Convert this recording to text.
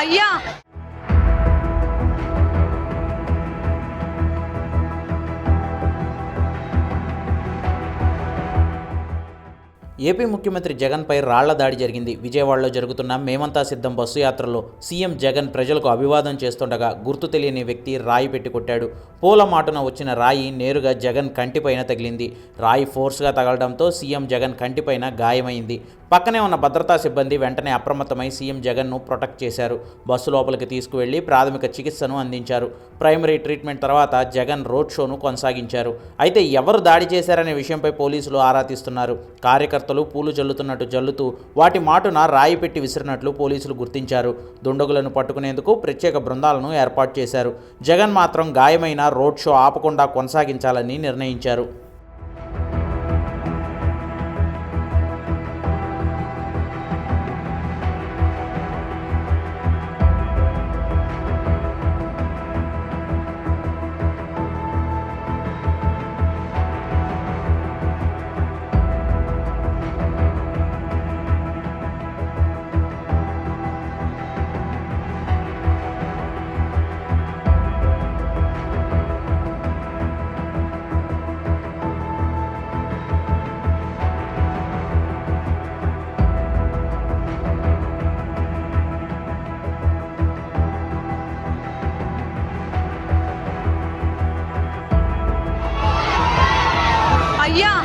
అయ్యా. ఏపీ ముఖ్యమంత్రి జగన్పై రాళ్ళ దాడి జరిగింది. విజయవాడలో జరుగుతున్న మేమంతా సిద్ధం బస్సు యాత్రలో సీఎం జగన్ ప్రజలకు అభివాదం చేస్తుండగా గుర్తు తెలియని వ్యక్తి రాయి పెట్టి కొట్టాడు. పూల మాటున వచ్చిన రాయి నేరుగా జగన్ కంటిపైన తగిలింది. రాయి ఫోర్స్గా తగలడంతో సీఎం జగన్ కంటిపైన గాయమైంది. పక్కనే ఉన్న భద్రతా సిబ్బంది వెంటనే అప్రమత్తమై సీఎం జగన్ను ప్రొటెక్ట్ చేశారు. బస్సు లోపలికి తీసుకువెళ్ళి ప్రాథమిక చికిత్సను అందించారు. ప్రైమరీ ట్రీట్మెంట్ తర్వాత జగన్ రోడ్ షోను కొనసాగించారు. అయితే ఎవరు దాడి చేశారనే విషయంపై పోలీసులు ఆరా తీస్తున్నారు. కార్యకర్తలు పూలు జల్లుతున్నట్టు జల్లుతూ వాటి మాటున రాయి పెట్టి విసిరినట్లు పోలీసులు గుర్తించారు. దుండగులను పట్టుకునేందుకు ప్రత్యేక బృందాలను ఏర్పాటు చేశారు. జగన్ మాత్రం గాయమైన రోడ్ షో ఆపకుండా కొనసాగించాలని నిర్ణయించారు. 아이야.